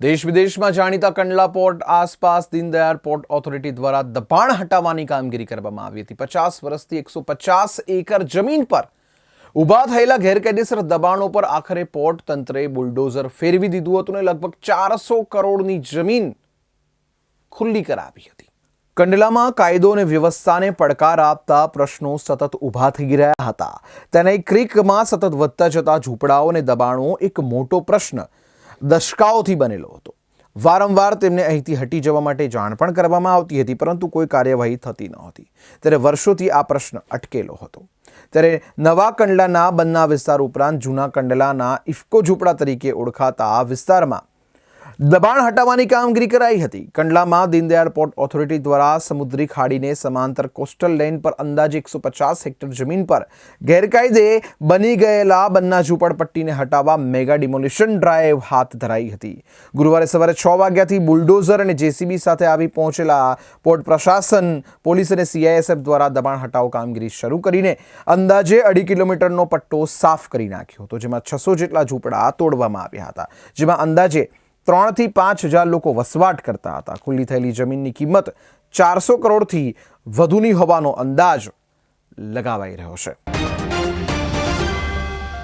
દેશ વિદેશમાં જાણીતા કંડલા પોર્ટ આસપાસ દીનદયાળ પોર્ટ ઓથોરિટી દ્વારા દબાણ હટાવવાની કામગીરી કરવામાં આવી હતી. પચાસ વર્ષથી એકસો પચાસ એકર જમીન પર ઊભા થયેલા ગેરકાયદેસર દબાણો પર આખરે પોર્ટ તંત્રે બુલડોઝર ફેરવી દીધું હતું અને લગભગ ચારસો કરોડની જમીન ખુલ્લી કરાવી હતી. કંડલામાં કાયદો અને વ્યવસ્થાને પડકાર આપતા પ્રશ્નો સતત ઊભા થઈ રહ્યા હતા. તેને ક્રિકમાં સતત વધતા જતા ઝૂંપડાઓ અને દબાણો એક મોટો પ્રશ્ન દશકાઓથી બનેલો હતો. વારંવાર તેમને અહીંથી હટી જવા માટે જાણ પણ કરવામાં આવતી હતી, પરંતુ કોઈ કાર્યવાહી થતી નહોતી ત્યારે વર્ષોથી આ પ્રશ્ન અટકેલો હતો. ત્યારે નવા કંડલાના બન્ના વિસ્તાર ઉપરાંત જૂના કંડલાના ઇફકો ઝૂંપડા તરીકે ઓળખાતા આ વિસ્તારમાં દબાણ હટાવવાની કામગીરી કરાઈ હતી. કંડલામાં દીનદયાળ પોર્ટ ઓથોરિટી દ્વારા સમુદ્રી ખાડીને સમાંતર કોસ્ટલ લેન પર અંદાજે એકસો પચાસ હેક્ટર જમીન પર ગેરકાયદે બની ગયેલા બન્ના ઝૂંપડપટ્ટીને હટાવવા મેગા ડિમોલિશન ડ્રાઈવ હાથ ધરાઈ હતી. ગુરુવારે સવારે છ વાગ્યાથી બુલડોઝર અને જેસીબી સાથે આવી પહોંચેલા પોર્ટ પ્રશાસન, પોલીસ અને સીઆઈએસએફ દ્વારા દબાણ હટાવ કામગીરી શરૂ કરીને અંદાજે અઢી કિલોમીટરનો પટ્ટો સાફ કરી નાખ્યો હતો, જેમાં છસો જેટલા ઝૂંપડા તોડવામાં આવ્યા હતા, જેમાં અંદાજે ત્રણથી પાંચ હજાર લોકો વસવાટ કરતા હતા. ખુલ્લી થયેલી જમીનની કિંમત ચારસો કરોડથી વધુની હોવાનો અંદાજ લગાવાઈ રહ્યો છે.